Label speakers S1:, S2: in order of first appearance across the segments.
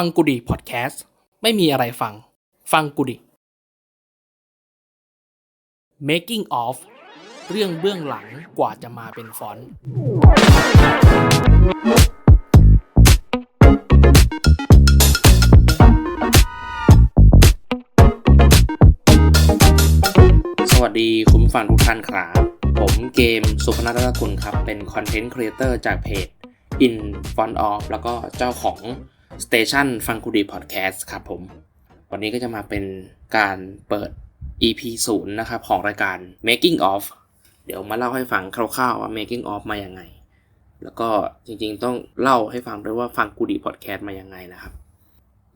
S1: ฟังกูดีพอดแคสต์ไม่มีอะไรฟัง ฟังกูดี making of เรื่องเบื้องหลังกว่าจะมาเป็นฟอนต์
S2: สวัสดีคุณฟังทุกท่านครับ ผมเกมสุพนัทรัตนกุลครับ เป็นคอนเทนต์ครีเอเตอร์จากเพจ In Front of แล้วก็เจ้าของ Station ฟังกูดีพอดแคสต์ครับผม วันนี้ก็จะมาเป็นการเปิด EP 0นะครับ ของรายการ Making of เดี๋ยวมาเล่าให้ฟังคร่าวๆว่า Making of มาอย่างไง แล้วก็จริงๆต้องเล่าให้ฟังด้วยว่าฟังกูดีพอดแคสต์มาอย่างไงนะครับ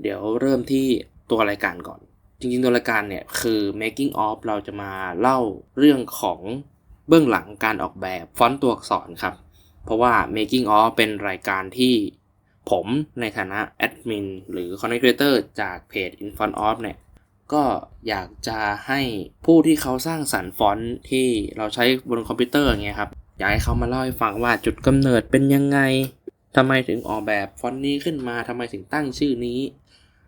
S2: เดี๋ยวเริ่มที่ตัวรายการก่อน จริงๆตัวรายการเนี่ยคือ making of เราจะมาเล่าเรื่องของเบื้องหลังการออกแบบฟอนต์ตัวอักษรครับ เพราะว่า making of เป็นรายการที่ ผมในฐานะแอดมินหรือ content creator จากเพจ in f o n t of เนี่ย ก็อยากจะให้ผู้ที่เขาสร้างสรรค์ฟอนต์ที่เราใช้บนคอมพิวเตอร์อย่างเงี้ยครับ อยากให้เขามาเล่าให้ฟังว่าจุดกำเนิดเป็นยังไงทำไมถึงออกแบบฟอนต์นี้ขึ้นมาทำไมถึงตั้งชื่อนี้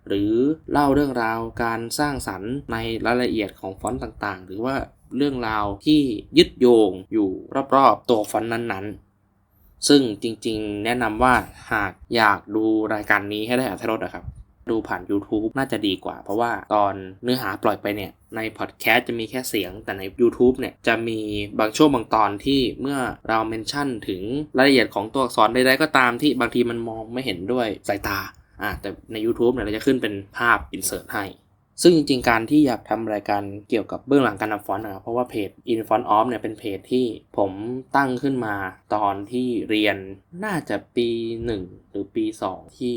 S2: หรือเล่าเรื่องราวการสร้างสรรค์ในรายละเอียดของฟอนต์ต่างๆ หรือว่าเรื่องราวที่ยึดโยงอยู่รอบๆ ตัวฟอนต์นั้นๆ ซึ่งจริงๆ แนะนำว่าหากอยากดูรายการนี้ให้ได้อัธรสนะครับ ดูผ่าน YouTube น่าจะดีกว่า เพราะว่าตอนเนื้อหาปล่อยไปเนี่ยในพอดแคสต์จะมีแค่เสียง แต่ใน YouTube เนี่ยจะมีบางช่วงบางตอนที่เมื่อเราเมนชั่นถึงรายละเอียดของตัวอักษรใดๆก็ตามที่บางทีมันมองไม่เห็นด้วยสายตาอ่าแต่ใน YouTube เนี่ยเราจะขึ้นเป็นภาพ insert ให้ ซึ่งจริงๆ การที่อยากทำรายการเกี่ยวกับเบื้องหลังการทำฟอนต์นะครับเพราะว่าเพจ In Font Off เนี่ยเป็นเพจที่ผมตั้งขึ้นมาตอนที่เรียนน่าจะปี 1 หรือปี 2 ที่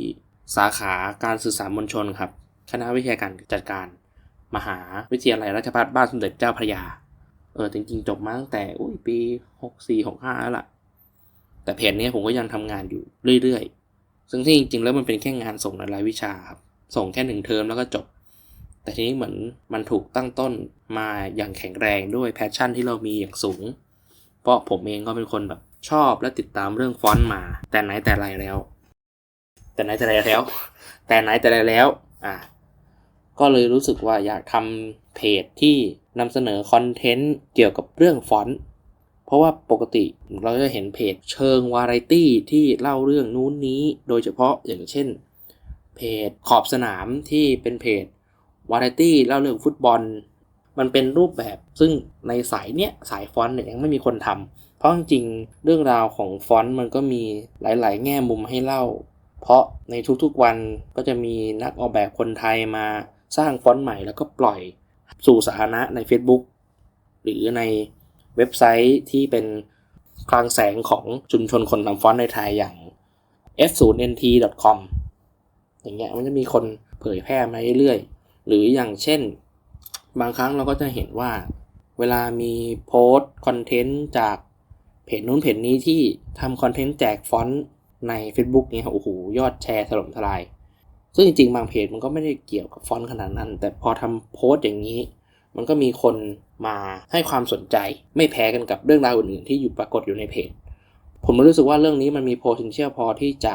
S2: สาขาการสื่อสารมวลชนครับ คณะวิทยาการจัดการ มหาวิทยาลัยราชภัฏบ้านสมเด็จเจ้าพระยา เออจริงๆ จบมาตั้งแต่อุ้ยปี 64 65 แล้วล่ะ แต่เพจนี้ผมก็ยังทำงานอยู่เรื่อยๆ ซึ่งที่จริงๆ แล้วมันเป็นแค่งานส่งในรายวิชาครับ ส่งแค่หนึ่งเทอมแล้วก็จบ แต่ทีนี้เหมือนมันถูกตั้งต้นมาอย่างแข็งแรงด้วยแพชชั่นที่เรามีอย่างสูง เพราะผมเองก็เป็นคนแบบชอบและติดตามเรื่องฟอนต์มา แต่ไหนแต่ไรแล้ว แต่ไหนแต่ไรแล้ว แต่ไหนแต่ไรแล้วอะก็เลยรู้สึกว่าอยากทำเพจที่นำเสนอคอนเทนต์เกี่ยวกับเรื่องฟอนต์เพราะว่าปกติเราจะเห็นเพจเชิงวาไรตี้ที่เล่าเรื่องนู้นนี้ โดยเฉพาะอย่างเช่น เพจขอบสนามที่เป็นเพจ วาไรตี้เล่าเรื่องฟุตบอล มันเป็นรูปแบบซึ่งในสายเนี้ยสายฟอนต์เนี่ยยังไม่มีคนทำเพราะจริงเรื่องราวของฟอนต์มันก็มีหลาย ๆ แง่มุมให้เล่า เพราะในทุกๆวันก็จะมีนักออกแบบคนไทยมาสร้างฟอนต์ใหม่แล้วก็ปล่อยสู่สาธารณะใน Facebook หรือในเว็บไซต์ที่เป็นคลังแสงของชุมชนคนทำฟอนต์ในไทยอย่าง f0nt.com อย่างเงี้ยมันจะมีคนเผยแพร่มาเรื่อยๆ หรืออย่างเช่น บางครั้งเราก็จะเห็นว่า เวลามีโพสต์คอนเทนต์จากเพจนู้นเพจนี้ที่ทำคอนเทนต์แจกฟอนต์ใน Facebook เนี่ยโอ้โหยอดแชร์ถล่มทลาย ซึ่งจริงๆ บางเพจมันก็ไม่ได้เกี่ยวกับฟอนต์ขนาดนั้น แต่พอทำโพสต์อย่างนี้ มันก็มีคนมาให้ความสนใจ ไม่แพ้กันกับเรื่องราวอื่นๆ ที่อยู่ปรากฏอยู่ในเพจ ผมรู้สึกว่าเรื่องนี้มันมี potential พอที่จะ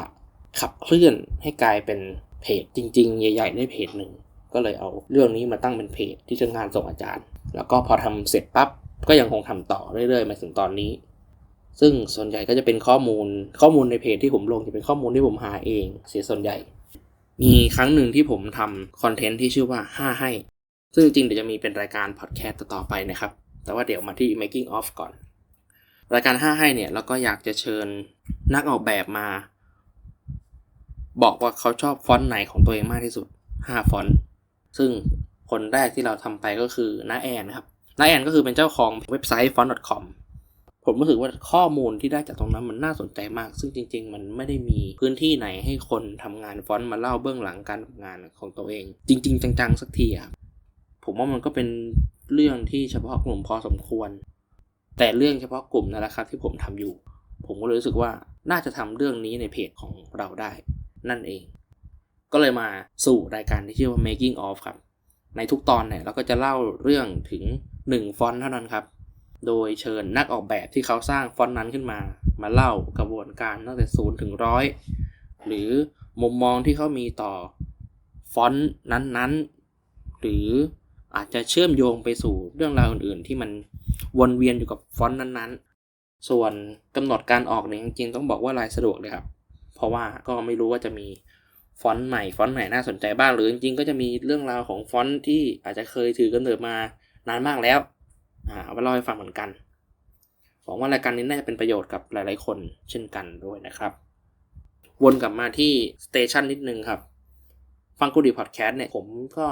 S2: ขับเคลื่อนให้กลายเป็นเพจจริง ๆ ใหญ่ ๆ ได้เพจหนึ่ง ก็เลยเอาเรื่องนี้มาตั้งเป็นเพจที่จะงานส่งอาจารย์ แล้วก็พอทำเสร็จปั๊บก็ยังคงทำต่อเรื่อยๆมาถึงตอนนี้ ซึ่งส่วนใหญ่ก็จะเป็นข้อมูลข้อมูลในเพจที่ผมลงจะเป็นข้อมูลที่ผมหาเอง เสียส่วนใหญ่ มีครั้งหนึ่งที่ผมทำคอนเทนต์ที่ชื่อว่า 5 ให้ ซึ่งจริงๆเดี๋ยวจะมีเป็นรายการพอดแคสต์ต่อไปนะครับ แต่ว่าเดี๋ยวมาที่ making of ก่อน รายการ 5 ให้เนี่ยเราก็อยากจะเชิญนักออกแบบมา บอกว่าเขาชอบฟอนต์ไหนของตัวเองมากที่สุด 5 ฟอนต์ ซึ่งคนแรกที่เราทำไปก็คือน้าแอนครับน้าแอนก็คือเป็นเจ้าของเว็บไซต์ font.com ผมรู้สึกว่าข้อมูลที่ได้จากตรงนั้นมันน่าสนใจมาก ซึ่งจริง ๆ มันไม่ได้มีพื้นที่ไหนให้คนทำงานฟอนต์มาเล่าเบื้องหลังการทำงานของตัวเอง จริง ๆ จังๆ สักทีครับผมว่ามันก็เป็นเรื่องที่เฉพาะกลุ่มพอสมควร แต่เรื่องเฉพาะกลุ่มนั่นแหละครับที่ผมทำอยู่ ผมก็เลยรู้สึกว่าน่าจะทำเรื่องนี้ในเพจของเราได้ นั่นเอง ก็เลยมาสู่รายการที่ชื่อว่า making of ครับ ในทุกตอนเนี่ยเราก็จะเล่าเรื่องถึง 1 ฟอนต์เท่านั้นครับ โดยเชิญนักออกแบบที่เขาสร้างฟอนต์นั้นขึ้นมา มาเล่ากระบวนการตั้งแต่ศูนย์ถึงร้อยหรือมุมมองที่เขามีต่อฟอนต์นั้นๆ หรืออาจจะเชื่อมโยงไปสู่เรื่องราวอื่นๆ ที่มันวนเวียนอยู่กับฟอนต์นั้นๆ ส่วนกำหนดการออกเนี่ยจริงๆต้องบอกว่าลายสะดวกเลยครับ เพราะว่าก็ไม่รู้ว่าจะมี ฟอนต์ใหม่ฟอนต์ไหนน่าสนใจบ้างหรือจริงๆก็จะมีเรื่องราวของฟอนต์ที่อาจจะเคยถือกำเนิดมานานมากแล้วอ่าเอามาเล่าให้ฟังเหมือนกันหวังว่ารายการนี้น่าจะเป็นประโยชน์กับหลายๆคนเช่นกันด้วยนะครับ วนกลับมาที่สเตชันนิดนึงครับ ฟังกูดีพอดแคสต์เนี่ยผมก็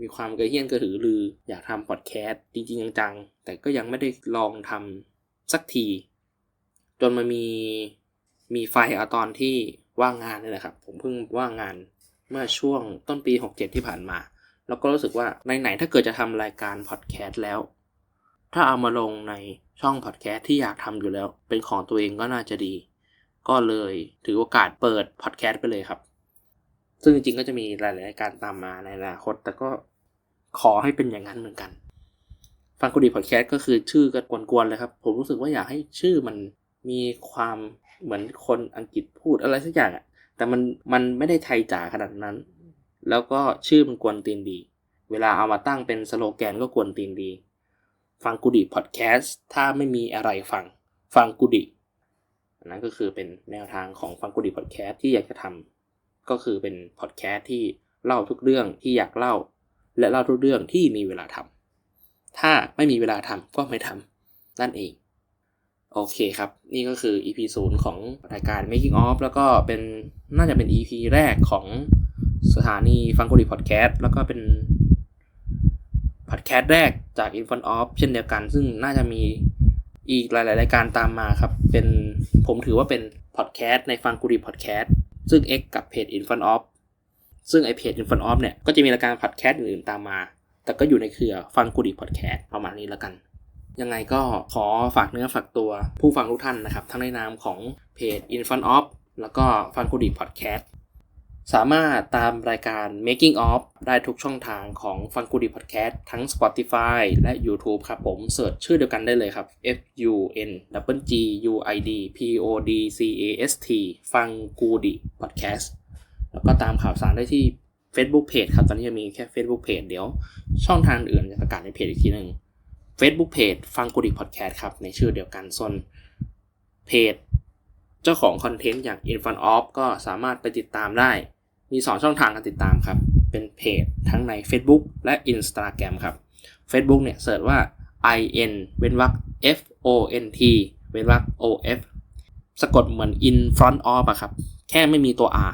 S2: มีความกระเฮี้ยนกระหือรืออยากทำพอดแคสต์จริงๆจังๆแต่ก็ยังไม่ได้ลองทำสักที จนมามีมีไฟเอาตอนที่ ว่างงานนี่แหละครับ ผมเพิ่งว่างงานเมื่อช่วงต้นปี 67 ที่ผ่านมา แล้วก็รู้สึกว่าไหนๆถ้าเกิดจะทำรายการพอดแคสต์แล้ว ถ้าเอามาลงในช่องพอดแคสต์ที่อยากทำอยู่แล้ว เป็นของตัวเองก็น่าจะดี ก็เลยถือโอกาสเปิดพอดแคสต์ไปเลยครับ ซึ่งจริงๆก็จะมีหลายๆรายการตามมาในอนาคต แต่ก็ขอให้เป็นอย่างนั้นเหมือนกัน ฟังกูดีพอดแคสต์ก็คือชื่อก็กวนๆเลยครับ ผมรู้สึกว่าอยากให้ชื่อมันมีความ เหมือนคนอังกฤษพูดอะไรสักอย่างอะแต่มันมันไม่ได้ไทยจ๋าขนาดนั้น แล้วก็ชื่อมันกวนตีนดี เวลาเอามาตั้งเป็นสโลแกนก็กวนตีนดี ฟังกูดีพอดแคสต์ถ้าไม่มีอะไรฟัง ฟังกูดีอันนั้นก็คือเป็นแนวทางของฟังกูดีพอดแคสต์ที่อยากจะทำก็คือเป็นพอดแคสต์ที่เล่าทุกเรื่องที่อยากเล่า และเล่าทุกเรื่องที่มีเวลาทำถ้าไม่มีเวลาทำก็ไม่ทำนั่นเอง โอเคครับ นี่ก็คือ EP 0ของรายการ Making Off แล้วก็เป็นน่าจะเป็น EP แรกของสถานีฟังกูดีพอดแคสต์แล้วก็เป็นพอดแคสต์แรกจาก i n f o n Off เช่นเดียวกัน ซึ่งน่าจะมีอีกหลาย ๆ รายการตามมาครับ เป็นผมถือว่าเป็นพอดแคสต์ในฟังกูดีพอดแคสต์ซึ่ง X กับเพจ i n f o n Off ซึ่งไอเพจ i n f o n Off เนี่ย ก็จะมีรายการพอดแคสต์อื่น ๆ ตามมา แต่ก็อยู่ในเครือฟังกูดีพอดแคสต์ประมาณนี้แล้วกัน ยังไงก็ขอฝากเนื้อฝากตัวผู้ฟังทุกท่านนะครับ ทั้งในนามของเพจ i n f o n Off แล้วก็ฟังกูดีพอดแคสต์สามารถตามรายการ Making Off ได้ทุกช่องทางของฟังกูดีพอดแคสต์ทั้ง Spotify และ YouTube ครับผมเสิร์ชชื่อเดียวกันได้เลยครับ F U N W G U I D P O D C A S T ฟังกูดีพอดแคสต์แล้วก็ตามข่าวสารได้ที่ Facebook Page ครับ ตอนนี้จะมีแค่ Facebook Page เดี๋ยว ช่องทางอื่นจะประกาศในเพจอีกทีหนึ่ง Facebook Page ฟังกูดีพอดแคสต์ครับ ในชื่อเดียวกันส่วนเพจ เจ้าของคอนเทนต์อย่าง i n f u n o f ก็สามารถไปติดตามได้ มี 2 ช่องทางการติดตามครับ เป็นเพจทั้งใน Facebook และ Instagram ครับ Facebook เนี่ยเสิร์ชว่า i n เว้นวรรค f o n t เว้นวรรค o f สะกดเหมือน in front of อะครับ แค่ไม่มีตัว r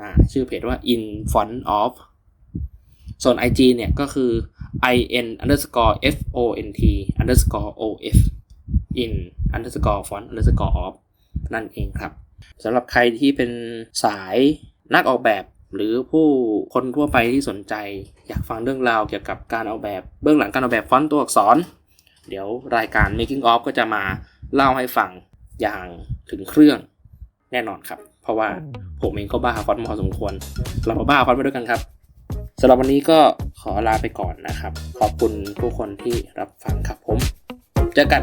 S2: อ่าชื่อเพจว่า in front of ส่วน IG เนี่ยก็คือ in underscore f o n t underscore o f in underscore font underscore of นั่นเองครับสำหรับใครที่เป็นสายนักออกแบบหรือผู้คนทั่วไปที่สนใจ อยากฟังเรื่องราวเกี่ยวกับการออกแบบเบื้องหลังการออกแบบฟอนต์ตัวอักษร เดี๋ยวรายการ making of ก็จะมาเล่าให้ฟังอย่างถึงเครื่องแน่นอนครับ เพราะว่าผมเองก็บ้าฟอนต์พอสมควร เรามาบ้าฟอนต์ไปด้วยกันครับ สำหรับวันนี้ก็ขอลาไปก่อนนะครับ ขอบคุณผู้คนที่รับฟังครับผม เจอกัน